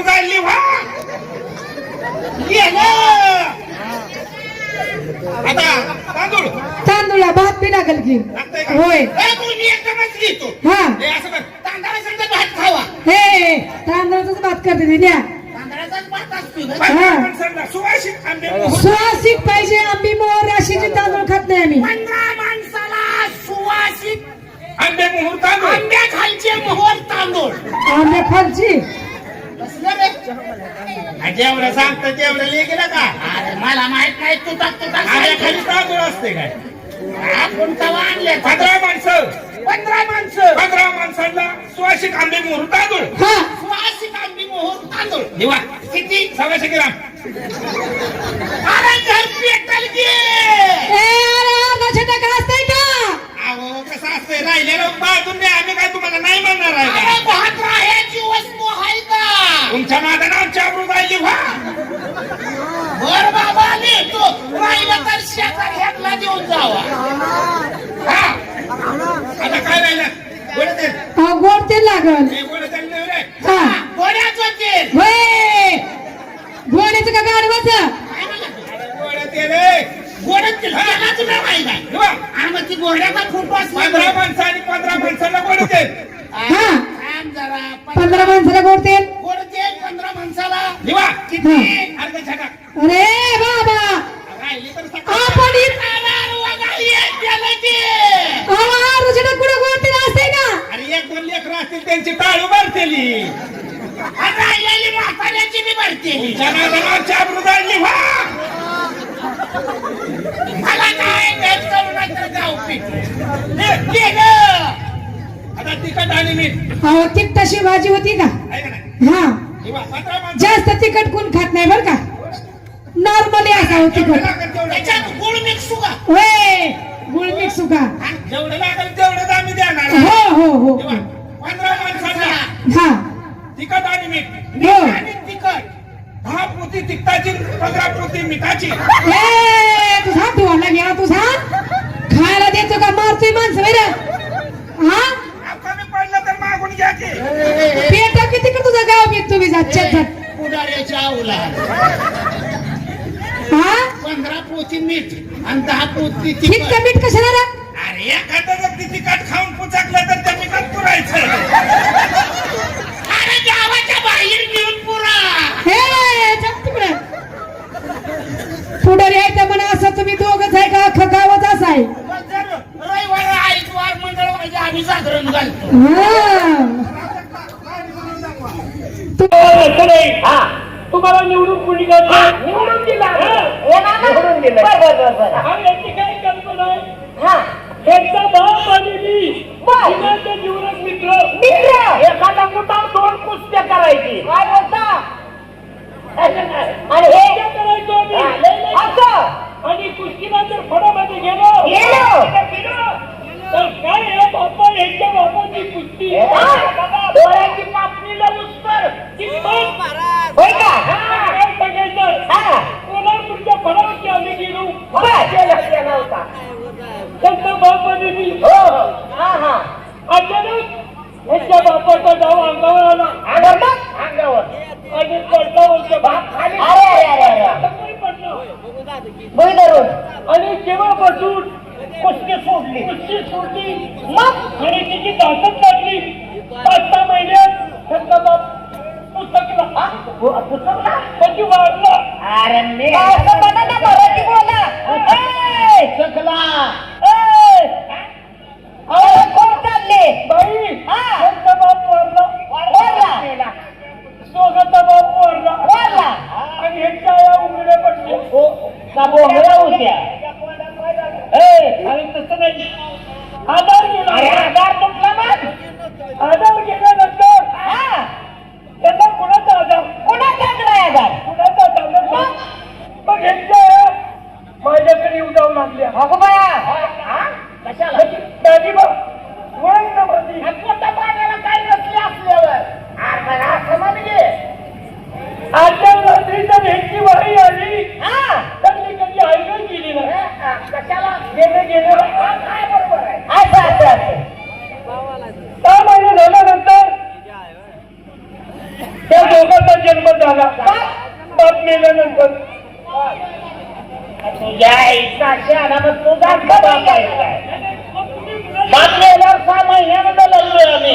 व्हा गेलं आता तांदूळ. तांदूळा भात बी लागल की. लागतंय का? होय. ए, तू मी एकदमच घेतो हा. हे असं कर. तांदळाचा भात खावा. हे तांदळाचाच भात करते ती न्या तांदळाचाच भात असतो. ना. हा. माणसांना सुवासिक आंबे मोहर. सुवासिक पाहिजे आंबी मोहर राशीचे तांदूळ खात नाही आम्ही. पंधरा माणसाला सुवासिक आंबे मोहर तांदूळ. आंब्या खालचे मोहर तांदूळ. आंबे खालची. जेवढं सांगतं तेवढं लिहि गेलं का? अरे मला माहीत नाही तू टाकतो आंब्या खाली तांदूळ असते काय? आपण तवा आणले पंधरा माणसं. पंधरा माणसं. पंधरा माणसांना सुवासिक आंबे मोहर तांदूळ. हा. सुवासिक आंबे मोहर तांदूळ. निवा किती? सव्वाशे ग्राम. अरे घर पेटल अरे कसं असतंय? राहिलेलं बाजून आम्ही काय तुम्हाला नाही तुमच्या चाबरू राहिली व्हा बर बाबा नेतो राहिलं तर शेतात ह्यातला देऊन जावा. हा. आता काय राहिलं? गोड तेल अहो, गोड तेल लागल. हे गोड तेल नाही रे हा. गोड्याचं तेल. होय. घोड्याचं का गाडवाचं काय म्हणलं? गोड तेल रे. गोड तेल. तेलाचं नाव आहे काय. आणि मग ती गोड्याचा खूप पंधरा माणसं आणि पंधरा माणसाला गोड तेल हा. जरा. पंधरा माणसाला गोड तेल. पंधरा निवा किती. अर्धा छटा अरे बाबा. राहिली तर आपण कुठं गोड तेल असतंय का. अरे एक दोन लेकरं असतील त्यांची टाळू भरतेली. राहिलेली म्हाताऱ्याची बी भरतेली. चाबरू जायली व्हा. मला काय भेट करू नका गाव पीठ. आता तिखट आणि मीठ. अहो तिखटाशी भाजी होती का? हा. हे बघ, पंधरा माणसं. जास्त तिखट कोण खात नाही बर का? नॉर्मली असावं जेवढं तिखट. लागेल तेवढं. त्याच्यात गुळ मिक्स का? होय गुळ मिक्स का? जेवढं लागेल तेवढं आम्ही देणार. हो हो हो. हे पंधरा हा. तिखट आणि मीठ. हो. आणि तिखट. दहा पोती तिखटाची पंधरा पोती मिठाची. ए तुझा धुवायला गेला तुझा? खायला देतो का मारतोय माणसं बरं? हा? कमी पडलं तर मागून घ्या की. तुम्ही पुढाऱ्याच्या आवला हा? पंधरा पोती मीठ आणि दहा पोती इतकं तिखट मीठ कशाला रा? अरे एखादं जर ती तिखट खाऊन पुचाकलं तर त्या मिठात पुरायचं. अरे गावाच्या बाहेर घेऊन पुरा. हे जप तिकडे. पुढे यायचं म्हणा असं तुम्ही दोघच आहे का? अख्खं गावच असं आहे. रविवार आईतवार मंगळवारचे आम्ही जागरण घालतो. हा. तुम्हाला निवडून कुणी निवडून दिला निवडून दिला आणि याची काय कल्पना आहे एकदा बाप आणि मी जीवनाचे जीवनक मित्र. मित्र. एखादा कुठं दोन कुस्त्या करायची. काय बोलता? आणि हे? करायचो आम्ही. आणि कुस्तीला जर फडामध्ये गेलो गेलो. तर काय आहे? बापा यांच्या बापाची कुस्ती डोळ्याची कापणी लावूस्तर होय का काय सांगायचं कोल्हापूरच्या फडावरती आम्ही गेलो केला होता त्यांचा बाप आणि मी अचानक यांच्या डाव अंगावर. आला अंगावर. आणि पडल्यावरचा भाग खाली. पडला. आणि कुस्ती सोडली कुस्ती सोडली मग? आणि तिची ताकद लागली. पाच सहा महिन्यात त्यांचा बाप पुस्तकला पुस्तकला म्हणजे वाढला अरे मी बोला ए, चकला ए, अहो कोण चालले बाई हा. त्यांचा बाप वाढला वाढला. दोघांचा बाप वाढला वाढला. आणि ह्यांच्या आया उघड्या पडल्या का बोंगळ्या होत्या ए, अरे तसं नाही. आधार अरे आधार तुटला मग आधार गेल्यानंतर हा. त्यांना कुणाचा आधार कुणाचा आधार कुणाचा आधार मग? आया माझ्याकडे येऊ जाऊ लागल्या अगो बाया तुझ्या आईचा शहराला तुझा बाप आहे बाप गेल्यावर सहा महिन्यामध्ये लग्न आम्ही